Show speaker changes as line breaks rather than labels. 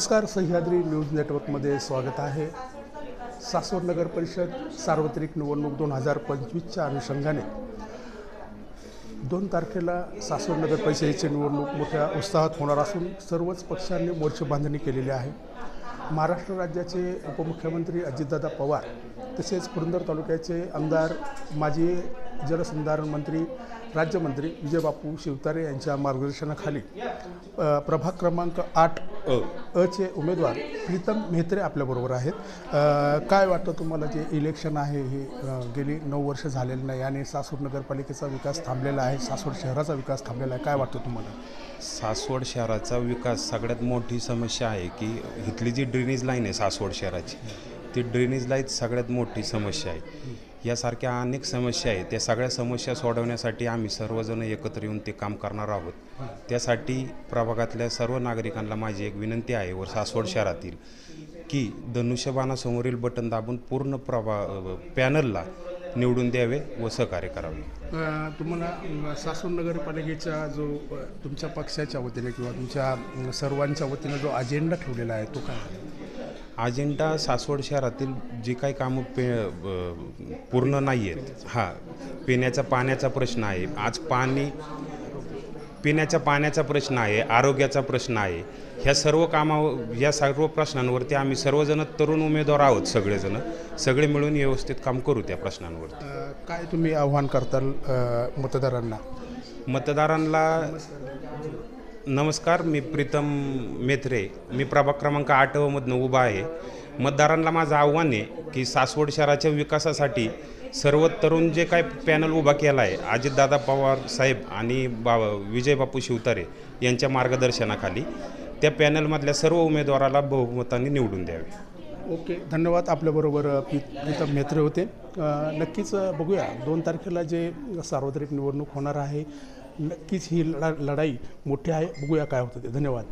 नमस्कार सह्याद्री न्यूज नेटवर्कमध्ये स्वागत आहे. सासवड नगर परिषद सार्वत्रिक निवडणूक दोन हजार पंचवीसच्या अनुषंगाने. दोन तारखेला सासवड नगर परिषदेची निवडणूक मोठ्या उत्साहात होणार असून सर्वच पक्षांनी मोर्चे बांधणी केलेली आहे. महाराष्ट्र राज्याचे उपमुख्यमंत्री अजितदादा पवार तसेच पुरंदर तालुक्याचे आमदार माजी जलसंधारण मंत्री राज्यमंत्री विजयबापू शिवतारे यांच्या मार्गदर्शनाखाली प्रभाग क्रमांक आठ अ अचे उमेदवार प्रीतम मेहत्रे आपल्याबरोबर आहेत. काय वाटतं तुम्हाला जे इलेक्शन आहे हे गेली नऊ वर्ष झालेलं नाही आणि सासूर नगरपालिकेचा विकास थांबलेला आहे सासवड शहराचा विकास थांबलेला आहे काय वाटतं तुम्हाला?
सासवड शहराचा विकास सगळ्यात मोठी समस्या आहे की इथली जी ड्रेनेज लाईन आहे सासवड शहराची ती ड्रेनेज लाईन सगळ्यात मोठी समस्या आहे. यासारख्या अनेक समस्या आहेत. त्या सगळ्या समस्या सोडवण्यासाठी आम्ही सर्वजण एकत्र येऊन ते काम करणार आहोत. त्यासाठी प्रभागातल्या सर्व नागरिकांना माझी एक विनंती आहे व सासवड शहरातील की धनुष्यबाणासमोरील बटन दाबून पूर्ण प्रभा पॅनलला निवडून द्यावे व सहकार्य करावे.
तुम्हाला सासूर सासवड नगरपालिकेचा जो तुमच्या पक्षाच्या वतीने किंवा तुमच्या सर्वांच्या वतीने जो अजेंडा ठेवलेला आहे तो काय
अजेंडा सासवड शहरातील जी काही कामं पे पूर्ण नाही आहेत. हां पिण्याचा पाण्याचा प्रश्न आहे. आज पाणी पिण्याच्या पाण्याचा प्रश्न आहे आरोग्याचा प्रश्न आहे. ह्या सर्व कामावर या सर्व प्रश्नांवरती आम्ही सर्वजण तरुण उमेदवार आहोत सगळेजण. सगळे मिळून व्यवस्थित काम करू त्या प्रश्नांवर
अ, काय तुम्ही आव्हान करताल मतदारांना?
मतदारांना नमस्कार मी प्रीतम मेथरे. मी प्रभाग क्रमांक आठ उभा आहे. मतदारांना माझं आव्हान आहे की सासवड शहराच्या विकासासाठी सर्व तरुण जे काय पॅनल उभा केला आहे अजितदादा पवार साहेब आणि बा विजयबापू शिवतारे यांच्या मार्गदर्शनाखाली त्या पॅनलमधल्या सर्व उमेदवाराला बहुमताने निवडून द्यावे.
ओके धन्यवाद. आपल्याबरोबर प्री प्रीतम मेत्रे होते. नक्कीच बघूया. दोन तारखेला जे सार्वत्रिक निवडणूक होणार आहे नक्कीच ही लढा लढाई मोठी आहे. बघूया काय होतं ते. धन्यवाद.